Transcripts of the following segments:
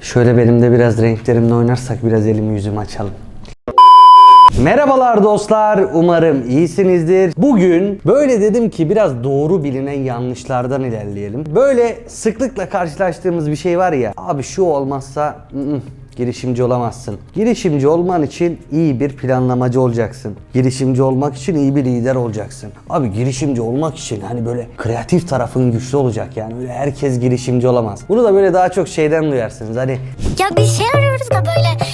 Şöyle benim de biraz renklerimle oynarsak biraz elimi yüzümü açalım. Merhabalar dostlar. Umarım iyisinizdir. Bugün böyle dedim ki biraz doğru bilinen yanlışlardan ilerleyelim. Böyle sıklıkla karşılaştığımız bir şey var ya. Abi şu olmazsa ı-ı, girişimci olamazsın. Girişimci olman için iyi bir planlamacı olacaksın. Girişimci olmak için iyi bir lider olacaksın. Abi girişimci olmak için hani böyle kreatif tarafın güçlü olacak yani. Öyle herkes girişimci olamaz. Bunu da böyle daha çok şeyden duyarsınız. Hani Ya bir şey arıyoruz da böyle.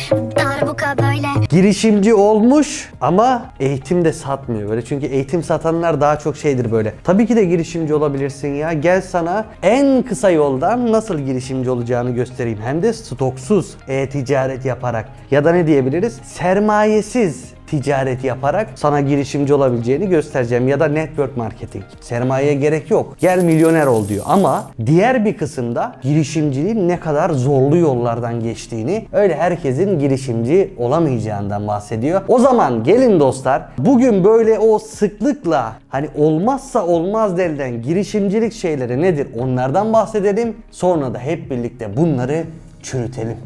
Girişimci olmuş ama eğitim de satmıyor böyle. Çünkü eğitim satanlar daha çok şeydir böyle. Tabii ki de girişimci olabilirsin ya. Gel sana en kısa yoldan nasıl girişimci olacağını göstereyim. Hem de stoksuz e-ticaret yaparak. Ya da ne diyebiliriz? Sermayesiz ticaret yaparak sana girişimci olabileceğini göstereceğim ya da network marketing. Sermayeye gerek yok. Gel milyoner ol diyor. Ama diğer bir kısımda girişimciliğin ne kadar zorlu yollardan geçtiğini, öyle herkesin girişimci olamayacağından bahsediyor. O zaman gelin dostlar, bugün böyle o sıklıkla hani olmazsa olmaz denilen girişimcilik şeyleri nedir? Onlardan bahsedelim. Sonra da hep birlikte bunları çürütelim.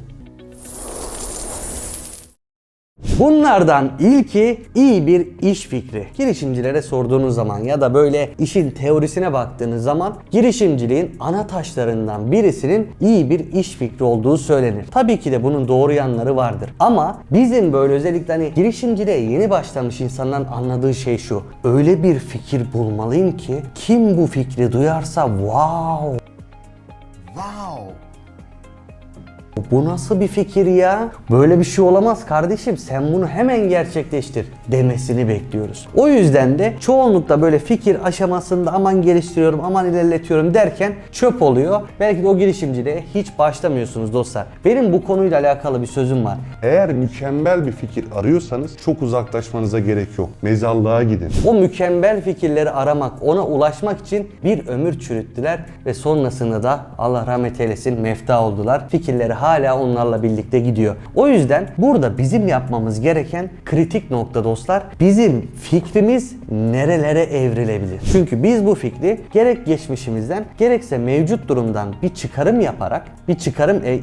Bunlardan ilki iyi bir iş fikri. Girişimcilere sorduğunuz zaman ya da böyle işin teorisine baktığınız zaman girişimciliğin ana taşlarından birisinin iyi bir iş fikri olduğu söylenir. Tabii ki de bunun doğru yanları vardır. Ama bizim böyle özellikle hani girişimciliğe yeni başlamış insanların anladığı şey şu. Öyle bir fikir bulmalıyım ki kim bu fikri duyarsa wow. Bu nasıl bir fikir ya? Böyle bir şey olamaz kardeşim. Sen bunu hemen gerçekleştir demesini bekliyoruz. O yüzden de çoğunlukla böyle fikir aşamasında aman geliştiriyorum, aman ilerletiyorum derken çöp oluyor. Belki de o girişimciliğe hiç başlamıyorsunuz dostlar. Benim bu konuyla alakalı bir sözüm var. Eğer mükemmel bir fikir arıyorsanız çok uzaklaşmanıza gerek yok. Mezarlığa gidin. O mükemmel fikirleri aramak, ona ulaşmak için bir ömür çürüttüler ve sonrasında da Allah rahmet eylesin mefta oldular. Fikirleri hala onlarla birlikte gidiyor. O yüzden burada bizim yapmamız gereken kritik nokta dostlar bizim fikrimiz nerelere evrilebilir? Çünkü biz bu fikri gerek geçmişimizden gerekse mevcut durumdan bir çıkarım yaparak bir çıkarım e,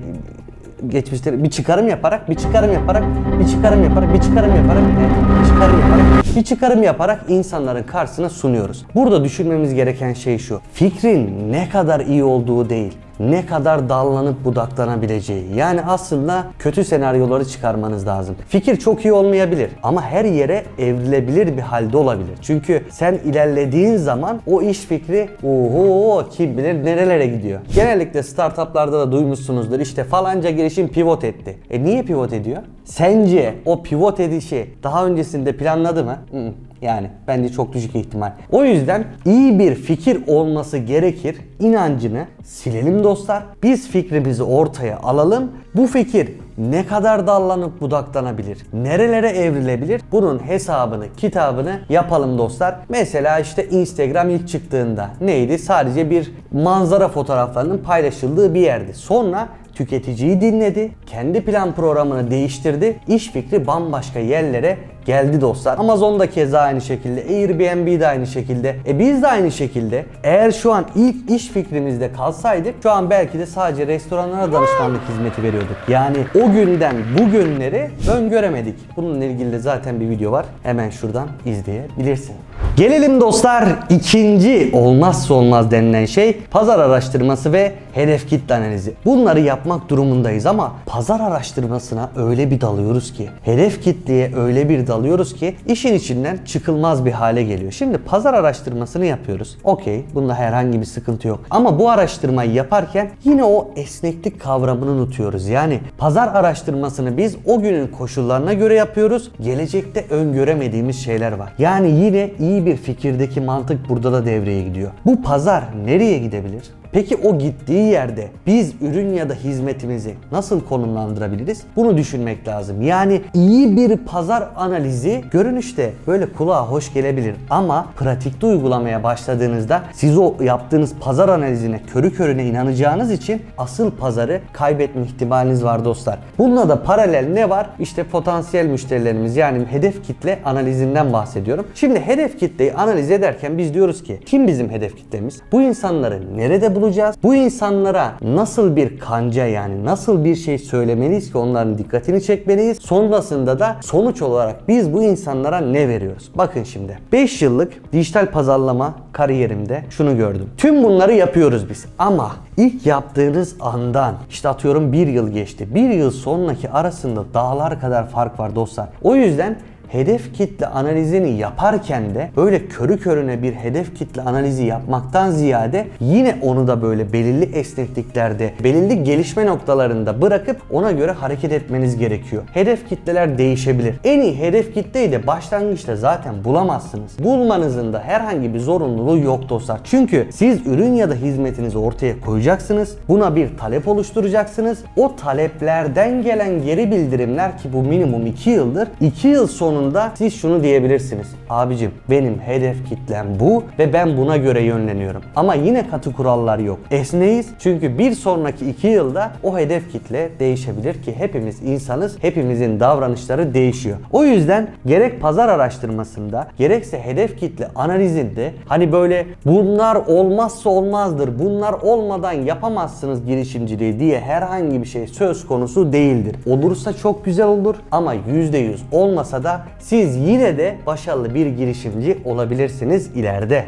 geçmişleri bir çıkarım yaparak, bir çıkarım yaparak, bir çıkarım yaparak, bir çıkarım yaparak, bir çıkarım yaparak, bir çıkarım yaparak insanların karşısına sunuyoruz. Burada düşünmemiz gereken şey şu. Fikrin ne kadar iyi olduğu değil, ne kadar dallanıp budaklanabileceği. Yani aslında kötü senaryoları çıkarmanız lazım. Fikir çok iyi olmayabilir ama her yere evrilebilir bir halde olabilir. Çünkü sen ilerlediğin zaman o iş fikri oho kim bilir nerelere gidiyor. Genellikle startuplarda da duymuşsunuzdur işte falanca girişim pivot etti. E niye pivot ediyor? Sence o pivot edişi daha öncesinde planladı mı? Hı hı. Yani bence çok düşük ihtimal. O yüzden iyi bir fikir olması gerekir. İnancını silelim dostlar. Biz fikrimizi ortaya alalım. Bu fikir ne kadar dallanıp budaklanabilir? Nerelere evrilebilir? Bunun hesabını, kitabını yapalım dostlar. Mesela işte Instagram ilk çıktığında neydi? Sadece bir manzara fotoğraflarının paylaşıldığı bir yerdi. Sonra tüketiciyi dinledi, kendi plan programını değiştirdi, iş fikri bambaşka yerlere geldi dostlar. Amazon da keza aynı şekilde, Airbnb de aynı şekilde. E biz de aynı şekilde. Eğer şu an ilk iş fikrimizde kalsaydık şu an belki de sadece restoranlara danışmanlık hizmeti veriyorduk. Yani o günden bugünleri öngöremedik. Bununla ilgili de zaten bir video var. Hemen şuradan izleyebilirsin. Gelelim dostlar ikinci olmazsa olmaz denilen şey pazar araştırması ve hedef kitle analizi. Bunları yapmak durumundayız ama pazar araştırmasına öyle bir dalıyoruz ki, hedef kitleye öyle bir dalıyoruz ki işin içinden çıkılmaz bir hale geliyor. Şimdi pazar araştırmasını yapıyoruz. Okey, bunda herhangi bir sıkıntı yok. Ama bu araştırmayı yaparken yine o esneklik kavramını unutuyoruz. Yani pazar araştırmasını biz o günün koşullarına göre yapıyoruz. Gelecekte öngöremediğimiz şeyler var. Yani yine iyi bir fikirdeki mantık burada da devreye gidiyor. Bu pazar nereye gidebilir? Peki o gittiği yerde biz ürün ya da hizmetimizi nasıl konumlandırabiliriz? Bunu düşünmek lazım. Yani iyi bir pazar analizi görünüşte böyle kulağa hoş gelebilir ama pratikte uygulamaya başladığınızda siz o yaptığınız pazar analizine körü körüne inanacağınız için asıl pazarı kaybetme ihtimaliniz var dostlar. Bununla da paralel ne var? İşte potansiyel müşterilerimiz yani hedef kitle analizinden bahsediyorum. Şimdi hedef kitleyi analiz ederken biz diyoruz ki kim bizim hedef kitlemiz? Bu insanları nerede bulacağız. Bu insanlara nasıl bir kanca yani nasıl bir şey söylemeliyiz ki onların dikkatini çekmeliyiz. Sonrasında da sonuç olarak biz bu insanlara ne veriyoruz? Bakın şimdi 5 yıllık dijital pazarlama kariyerimde şunu gördüm. Tüm bunları yapıyoruz biz ama ilk yaptığınız andan işte atıyorum bir yıl geçti. Bir yıl sonraki arasında dağlar kadar fark var dostlar. O yüzden hedef kitle analizini yaparken de böyle körü körüne bir hedef kitle analizi yapmaktan ziyade yine onu da böyle belirli esnekliklerde, belirli gelişme noktalarında bırakıp ona göre hareket etmeniz gerekiyor. Hedef kitleler değişebilir. En iyi hedef kitleyi de başlangıçta zaten bulamazsınız. Bulmanızın da herhangi bir zorunluluğu yok dostlar. Çünkü siz ürün ya da hizmetinizi ortaya koyacaksınız. Buna bir talep oluşturacaksınız. O taleplerden gelen geri bildirimler ki bu minimum 2 yıldır. 2 yıl sonunda siz şunu diyebilirsiniz. Abicim benim hedef kitlem bu ve ben buna göre yönleniyorum. Ama yine katı kurallar yok. Esneyiz çünkü bir sonraki 2 yılda o hedef kitle değişebilir ki hepimiz insanız. Hepimizin davranışları değişiyor. O yüzden gerek pazar araştırmasında gerekse hedef kitle analizinde hani böyle bunlar olmazsa olmazdır. Bunlar olmadan yapamazsınız girişimciliği diye herhangi bir şey söz konusu değildir. Olursa çok güzel olur ama %100 olmasa da siz yine de başarılı bir girişimci olabilirsiniz ileride.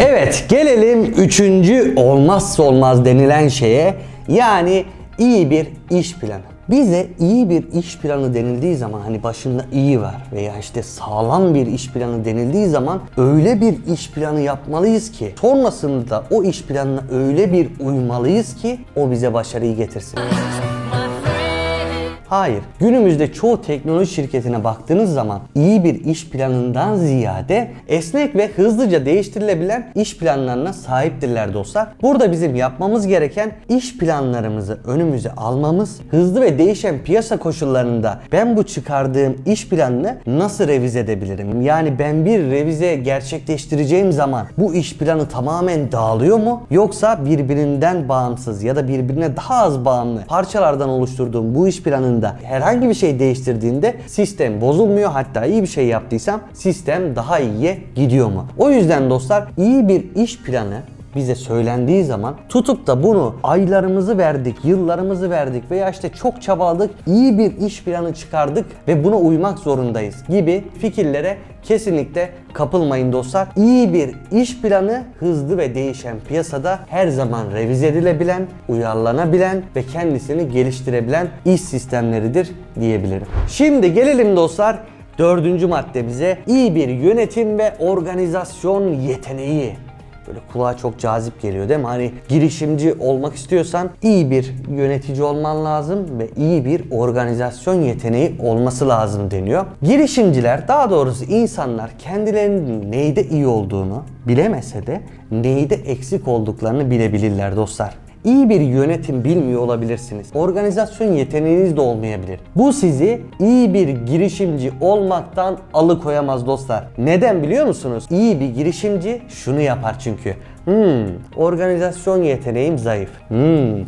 Evet gelelim üçüncü olmazsa olmaz denilen şeye yani iyi bir iş planı. Bize iyi bir iş planı denildiği zaman hani başında iyi var veya işte sağlam bir iş planı denildiği zaman öyle bir iş planı yapmalıyız ki sonrasında o iş planına öyle bir uymalıyız ki o bize başarıyı getirsin. Hayır. Günümüzde çoğu teknoloji şirketine baktığınız zaman iyi bir iş planından ziyade esnek ve hızlıca değiştirilebilen iş planlarına sahiptirler dostlar. Burada bizim yapmamız gereken iş planlarımızı önümüze almamız, hızlı ve değişen piyasa koşullarında ben bu çıkardığım iş planını nasıl revize edebilirim? Yani ben bir revize gerçekleştireceğim zaman bu iş planı tamamen dağılıyor mu? Yoksa birbirinden bağımsız ya da birbirine daha az bağımlı parçalardan oluşturduğum bu iş planında herhangi bir şey değiştirdiğinde sistem bozulmuyor. Hatta iyi bir şey yaptıysam sistem daha iyiye gidiyor mu? O yüzden dostlar iyi bir iş planı bize söylendiği zaman tutup da bunu aylarımızı verdik, yıllarımızı verdik veya işte çok çabaladık, iyi bir iş planı çıkardık ve buna uymak zorundayız gibi fikirlere kesinlikle kapılmayın dostlar. İyi bir iş planı hızlı ve değişen piyasada her zaman revize edilebilen, uyarlanabilen ve kendisini geliştirebilen iş sistemleridir diyebilirim. Şimdi gelelim dostlar dördüncü maddemize iyi bir yönetim ve organizasyon yeteneği. Böyle kulağa çok cazip geliyor değil mi? Hani girişimci olmak istiyorsan iyi bir yönetici olman lazım ve iyi bir organizasyon yeteneği olması lazım deniyor. Girişimciler daha doğrusu insanlar kendilerinin neyde iyi olduğunu bilemese de neyde eksik olduklarını bilebilirler dostlar. İyi bir yönetim bilmiyor olabilirsiniz. Organizasyon yeteneğiniz de olmayabilir. Bu sizi iyi bir girişimci olmaktan alıkoyamaz dostlar. Neden biliyor musunuz? İyi bir girişimci şunu yapar çünkü. Hmm, organizasyon yeteneğim zayıf. Hmm,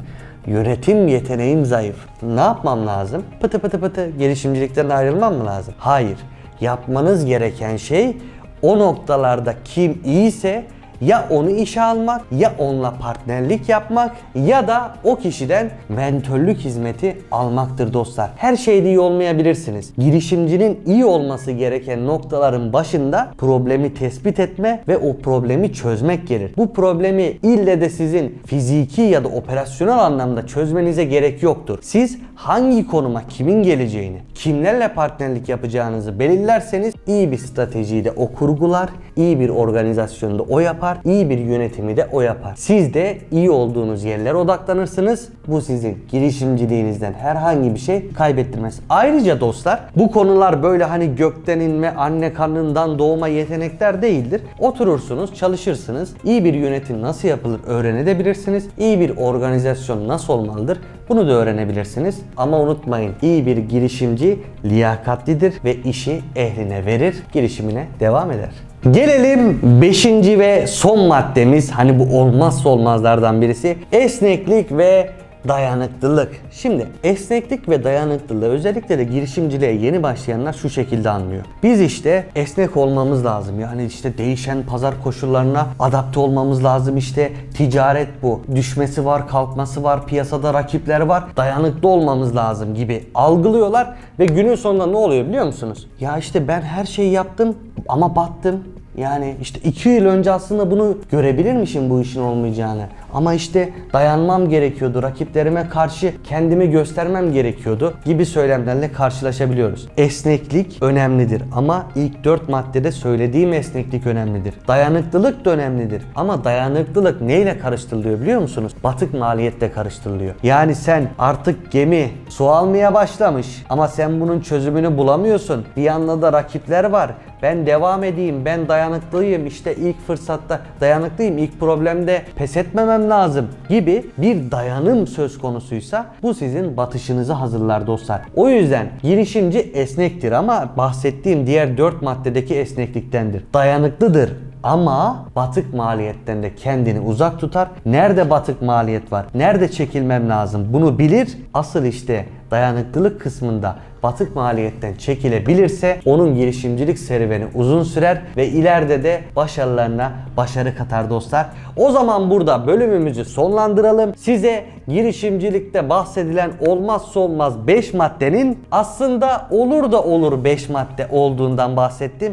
yönetim yeteneğim zayıf. Ne yapmam lazım? Pıtı pıtı pıtı girişimcilikten ayrılmam mı lazım? Hayır. Yapmanız gereken şey o noktalarda kim iyiyse ya onu işe almak, ya onunla partnerlik yapmak ya da o kişiden mentörlük hizmeti almaktır dostlar. Her şeyde iyi olmayabilirsiniz. Girişimcinin iyi olması gereken noktaların başında problemi tespit etme ve o problemi çözmek gelir. Bu problemi ille de sizin fiziki ya da operasyonel anlamda çözmenize gerek yoktur. Siz hangi konuma kimin geleceğini, kimlerle partnerlik yapacağınızı belirlerseniz iyi bir stratejiyi de o kurgular, iyi bir organizasyonda o yapar, iyi bir yönetimi de o yapar. Siz de iyi olduğunuz yerlere odaklanırsınız. Bu sizin girişimciliğinizden herhangi bir şey kaybettirmez. Ayrıca dostlar bu konular böyle hani gökten inme, anne karnından doğma yetenekler değildir. Oturursunuz, çalışırsınız. İyi bir yönetim nasıl yapılır öğrenebilirsiniz. İyi bir organizasyon nasıl olmalıdır bunu da öğrenebilirsiniz. Ama unutmayın iyi bir girişimci liyakatlidir ve işi ehline verir, girişimine devam eder. Gelelim 5. ve son maddemiz hani bu olmazsa olmazlardan birisi esneklik ve dayanıklılık. Şimdi esneklik ve dayanıklılığı özellikle de girişimciliğe yeni başlayanlar şu şekilde anlıyor. Biz işte esnek olmamız lazım. Yani işte değişen pazar koşullarına adapte olmamız lazım. İşte ticaret bu. Düşmesi var, kalkması var, piyasada rakipler var. Dayanıklı olmamız lazım gibi algılıyorlar ve günün sonunda ne oluyor biliyor musunuz? Ya işte ben her şeyi yaptım ama battım. Yani işte iki yıl önce aslında bunu görebilirmişim bu işin olmayacağını. Ama işte dayanmam gerekiyordu. Rakiplerime karşı kendimi göstermem gerekiyordu gibi söylemlerle karşılaşabiliyoruz. Esneklik önemlidir ama ilk dört maddede söylediğim esneklik önemlidir. Dayanıklılık da önemlidir. Ama dayanıklılık neyle karıştırılıyor biliyor musunuz? Batık maliyetle karıştırılıyor. Yani sen artık gemi su almaya başlamış ama sen bunun çözümünü bulamıyorsun. Bir yanda da rakipler var. Ben devam edeyim, ben dayanıklıyım, işte ilk fırsatta dayanıklıyım, ilk problemde pes etmemem lazım gibi bir dayanım söz konusuysa bu sizin batışınızı hazırlar dostlar. O yüzden girişimci esnektir ama bahsettiğim diğer 4 maddedeki esnekliktendir. Dayanıklıdır ama batık maliyetten de kendini uzak tutar. Nerede batık maliyet var? Nerede çekilmem lazım? Bunu bilir. Asıl işte dayanıklılık kısmında batık maliyetten çekilebilirse onun girişimcilik serüveni uzun sürer ve ileride de başarılarına başarı katar dostlar. O zaman burada bölümümüzü sonlandıralım. Size girişimcilikte bahsedilen olmazsa olmaz 5 maddenin aslında olur da olur 5 madde olduğundan bahsettim.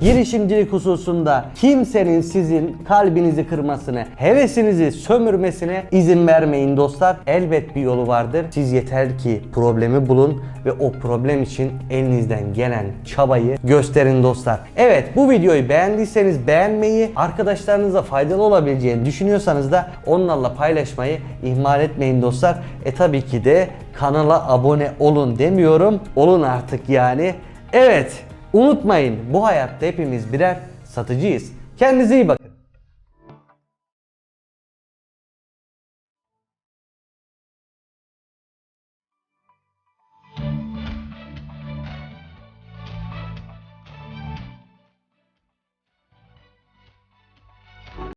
Girişimcilik hususunda kimsenin sizin kalbinizi kırmasına, hevesinizi sömürmesine izin vermeyin dostlar. Elbet bir yolu vardır. Siz yeter ki problemi bulun ve o problem için elinizden gelen çabayı gösterin dostlar. Evet bu videoyu beğendiyseniz beğenmeyi, arkadaşlarınıza faydalı olabileceğini düşünüyorsanız da onlarla paylaşmayı ihmal etmeyin dostlar. E tabii ki de kanala abone olun demiyorum. Olun artık yani. Evet Unutmayın bu hayatta hepimiz birer satıcıyız. Kendinize iyi bakın.